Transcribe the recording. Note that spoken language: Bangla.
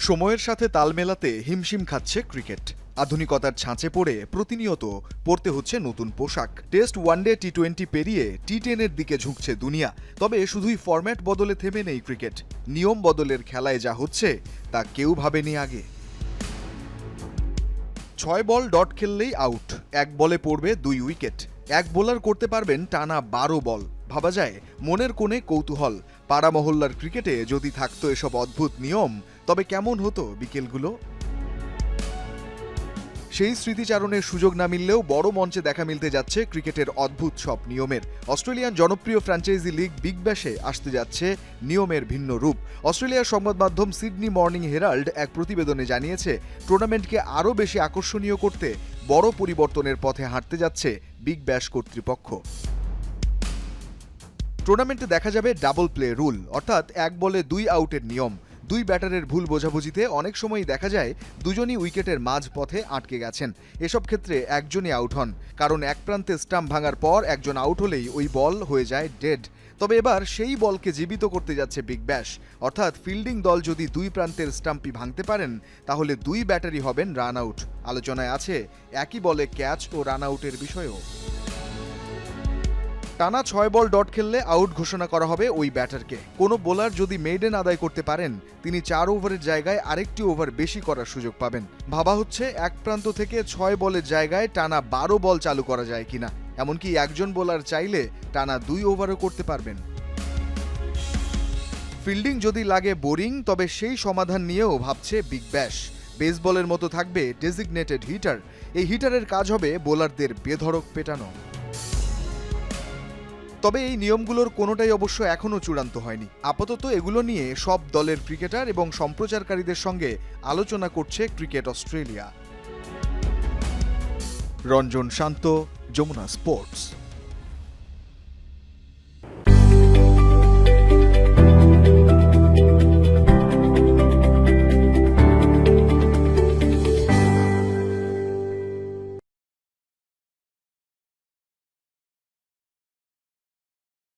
সময়ের সাথে তাল মেলাতে হিমশিম খাচ্ছে ক্রিকেট। আধুনিকতার ছাঁচে পড়ে প্রতিনিয়ত পড়তে হচ্ছে নতুন পোশাক। টেস্ট ওয়ানডে টি টোয়েন্টি পেরিয়ে টি টেনের দিকে ঝুঁকছে দুনিয়া। তবে শুধুই ফরম্যাট বদলে থেমে নেই ক্রিকেট। নিয়ম বদলের খেলায় যা হচ্ছে, তা কেউ ভাবেনি আগে। ছয় বল ডট খেললেই আউট। এক বলে পড়বে দুই উইকেট। এক বোলার করতে পারবেন টানা বারো বল। ভাবা যায়, মনের কোণে কৌতূহল। পাড়া মহল্লার ক্রিকেটে যদি থাকতো এসব অদ্ভুত নিয়ম, তবে কেমন হতো বিকেলগুলো? সেই স্মৃতিচারণের সুযোগ না মিললেও বড় মঞ্চে দেখা মিলতে যাচ্ছে ক্রিকেটের অদ্ভুত সব নিয়মের। অস্ট্রেলিয়ান জনপ্রিয় ফ্র্যাঞ্চাইজি লিগ বিগ ব্যাশে আসতে যাচ্ছে নিয়মের ভিন্ন রূপ। অস্ট্রেলিয়ার সংবাদ মাধ্যম সিডনি মর্নিং হেরাল্ড এক প্রতিবেদনে জানিয়েছে, টুর্নামেন্টকে আরও বেশি আকর্ষণীয় করতে বড় পরিবর্তনের পথে হাঁটতে যাচ্ছে বিগ ব্যাশ কর্তৃপক্ষ। টুর্নামেন্টে দেখা যাবে ডাবল প্লে রুল, অর্থাৎ এক বলে দুই আউটের নিয়ম। দুই ব্যাটারের ভুল বোঝাবুঝিতে অনেক সময়ই দেখা যায় দুজনই উইকেটের মাঝ পথে আটকে গেছেন। এসব ক্ষেত্রে একজনই আউট হন, কারণ এক প্রান্তে স্টাম্প ভাঙার পর একজন আউট হলেই ওই বল হয়ে যায় ডেড। তবে এবার সেই বলকে জীবিত করতে যাচ্ছে বিগ ব্যাশ, অর্থাৎ ফিল্ডিং দল যদি দুই প্রান্তের স্টাম্পই ভাঙতে পারেন, তাহলে দুই ব্যাটারি হবেন রান আউট। আলোচনায় আছে, একই বলে ক্যাচ ও রান আউটের বিষয়েও। টানা ছয় বল ডট খেললে আউট ঘোষণা করা হবে ওই ব্যাটারকে। কোনো বোলার যদি মেইডেন আদায় করতে পারেন, তিনি চার ওভারের জায়গায় আরেকটি ওভার বেশি করার সুযোগ পাবেন। ভাবা হচ্ছে এক প্রান্ত থেকে ছয় বলের জায়গায় টানা বারো বল চালু করা যায় কিনা। এমনকি একজন বোলার চাইলে টানা দুই ওভারও করতে পারবেন। ফিল্ডিং যদি লাগে বোরিং, তবে সেই সমাধান নিয়েও ভাবছে বিগ ব্যাশ। বেসবলের মতো থাকবে ডেজিগনেটেড হিটার। এই হিটারের কাজ হবে বোলারদের বেধড়ক পেটানো। তবে এই নিয়মগুলোর কোনোটাই অবশ্য এখনও চূড়ান্ত হয়নি। আপাতত এগুলো নিয়ে সব দলের ক্রিকেটার এবং সম্প্রচারকারীদের সঙ্গে আলোচনা করছে cricket Australia. Ranjan Shanta, Jamuna sports.